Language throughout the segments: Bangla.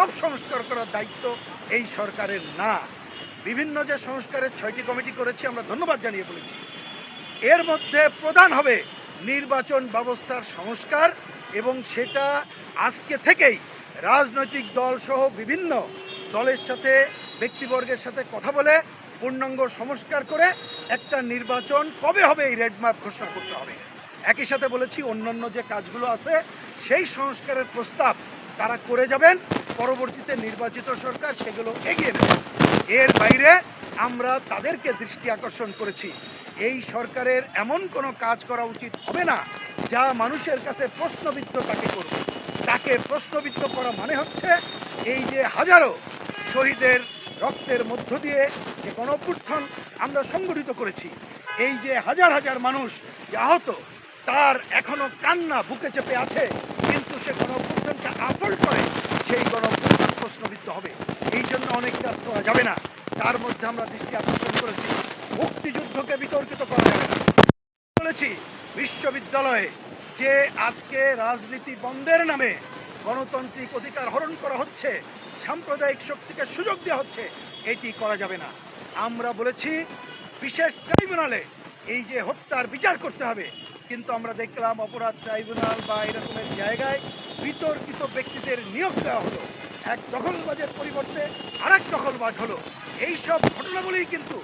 সব সংস্কার করার দায়িত্ব এই সরকারের না। বিভিন্ন যে সংস্কারের ছয়টি কমিটি করেছি, আমরা ধন্যবাদ জানিয়ে বলেছি। এর মধ্যে প্রধান হবে নির্বাচন ব্যবস্থার সংস্কার এবং সেটা আজকে থেকেই রাজনৈতিক দল সহ বিভিন্ন দলের সাথে, ব্যক্তিবর্গের সাথে কথা বলে পূর্ণাঙ্গ সংস্কার করে একটা নির্বাচন কবে হবে এই রেডম্যাপ ঘোষণা করতে হবে। একই সাথে বলেছি, অন্যান্য যে কাজগুলো আছে, সেই সংস্কারের প্রস্তাব তারা করে যাবেন, পরবর্তীতে নির্বাচিত সরকার সেগুলো এগিয়ে নেবে। এর বাইরে আমরা তাদেরকে দৃষ্টি আকর্ষণ করেছি। এই সরকারের এমন কোনো কাজ করা উচিত হবে না, যা মানুষের কাছে প্রশ্নবিদ্ধ তাকে করবে। তাকে প্রশ্নবিদ্ধ করা মানে হচ্ছে এই যে হাজারো শহীদের রক্তের মধ্য দিয়ে যে গণঅভ্যুত্থান আমরা সংগঠিত করেছি, এই যে হাজার হাজার মানুষ যে আহত, তার এখনও কান্না বুকে চেপে আছে, কিন্তু সে গণঅভ্যুত্থানকে আসল করে সেই গণঅভ্যুত্থান প্রশ্নবিদ্ধ হবে। এই জন্য অনেক কাজ করা যাবে না। তার মধ্যে আমরা দৃষ্টি আকর্ষণ করেছি। মুক্তিযুদ্ধকে বিতর্কিত করা যাবে না। বলেছি, বিশ্ববিদ্যালয়ে যে আজকে রাজনীতি বন্ধের নামে গণতান্ত্রিক অধিকার হরণ করা হচ্ছে, সাম্প্রদায়িক শক্তিকে সুযোগ দেওয়া হচ্ছে, এটি করা যাবে না। আমরা বলেছি, বিশেষ ট্রাইব্যুনালে এই যে হত্যার বিচার করতে হবে কিন্তু আমরা দেখলাম অপরাধ ট্রাইব্যুনাল বা এরকমের জায়গায় বিতর্কিত ব্যক্তিদের নিয়োগ দেওয়া হলো। এক দখলবাজের পরিবর্তে আরেক দখলবাজ হলো। এই সব ঘটনাগুলোই কিন্তু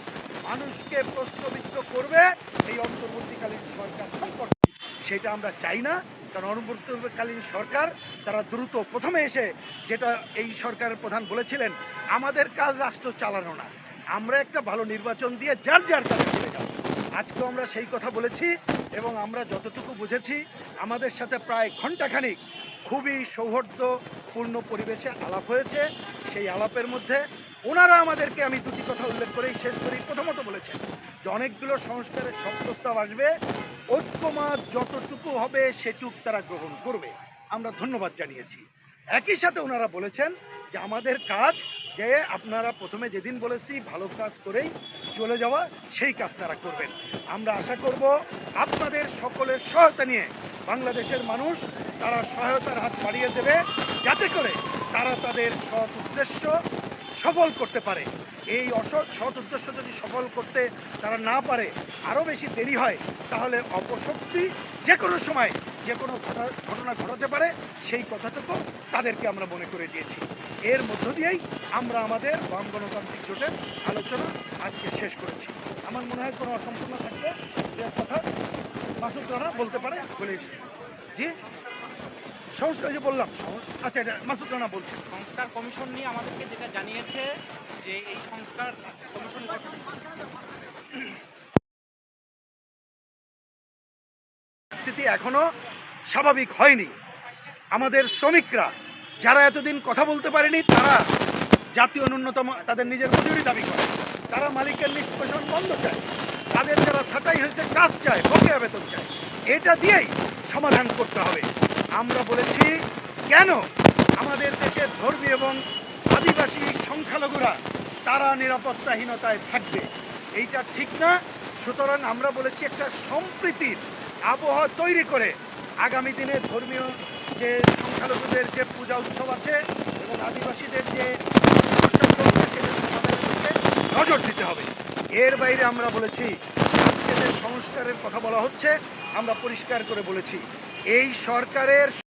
মানুষকে প্রশ্নবিদ্ধ করবে এই অন্তর্বর্তীকালীন সরকার সম্পর্কে সেটা আমরা চাই না, কারণ অন্তর্বর্তীকালীন সরকার তারা দ্রুত প্রথমে এসে যেটা এই সরকারের প্রধান বলেছিলেন, আমাদের কাজ রাষ্ট্র চালানো না। আমরা একটা ভালো নির্বাচন দিয়ে যার যার কাজে চলে যাব। আজকে আমরা সেই কথা বলেছি এবং আমরা যতটুকু বুঝেছি, আমাদের সাথে প্রায় ঘন্টাখানিক খুবই সৌহার্দ্যপূর্ণ পরিবেশে আলাপ হয়েছে। সেই আলাপের মধ্যে ওনারা আমাদেরকে আমি দুটি কথা উল্লেখ করেই শেষ করি। প্রথমত বলেছেন যে অনেকগুলো সংস্কারের সব প্রস্তাব আসবে। ঐক্যমাত যতটুকু হবে সেটুক তারা গ্রহণ করবে। আমরা ধন্যবাদ জানিয়েছি। একই সাথে ওনারা বলেছেন যে আমাদের কাজ যে আপনারা প্রথমে যেদিন বলেছি ভালো কাজ করেই চলে যাওয়া, সেই কাজ তারা করবেন। আমরা আশা করব আপনাদের সকলের সহায়তা নিয়ে বাংলাদেশের মানুষ তারা সহায়তার হাত বাড়িয়ে দেবে, যাতে করে তারা তাদের সৎ উদ্দেশ্য সফল করতে পারে। এই অসৎ সৎ উদ্দেশ্য যদি সফল করতে তারা না পারে, আরও বেশি দেরি হয়, তাহলে অপশক্তি যে কোনো সময় যে কোনো ঘটনা ঘটাতে পারে সেই কথাটুকু তাদেরকে আমরা মনে করে দিয়েছি। এর মধ্য দিয়েই আমরা আমাদের বাম গণতান্ত্রিক জোটের আলোচনা আজকে শেষ করেছি। আমার মনে হয় কোনো অসম্পূর্ণ থাকলে যে কথা মাসুদ রানা বলতে পারে বলে জি? সংস্কার যে বললাম। আচ্ছা এটা মাসুদ রানা বলছে। সংস্কার কমিশন নিয়ে আমাদেরকে যেটা জানিয়েছে যে এই সংস্কার কমিশন পরিস্থিতি এখনও স্বাভাবিক হয়নি। আমাদের শ্রমিকরা, যারা এতদিন কথা বলতে পারেনি, তারা জাতীয় ন্যূনতম তাদের নিজের মজুরি দাবি করে। তারা মালিকের নিষ্পেষণ বন্ধ চায়। তাদের যারা ছাঁটাই হয়েছে, কাজ চায় বকেয়া বেতন চায়। এটা দিয়েই সমাধান করতে হবে। আমরা বলেছি, কেন আমাদের দেশের ধর্মী এবং আদিবাসী সংখ্যালঘুরা তারা নিরাপত্তাহীনতায় থাকবে? এইটা ঠিক না। সুতরাং আমরা বলেছি, একটা সম্প্রীতির আবহাওয়া তৈরি করে আগামী দিনে ধর্মীয় যে সংখ্যালঘুদের যে পূজা উৎসব আছে এবং আদিবাসীদের যে নজর দিতে হবে। এর বাইরে আমরা বলেছি সংস্কারের কথা বলা হচ্ছে, আমরা পরিষ্কার করে বলেছি। এই সরকারের